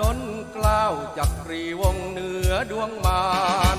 ล้นกล้าวจักรีวงเหนือดวงมาน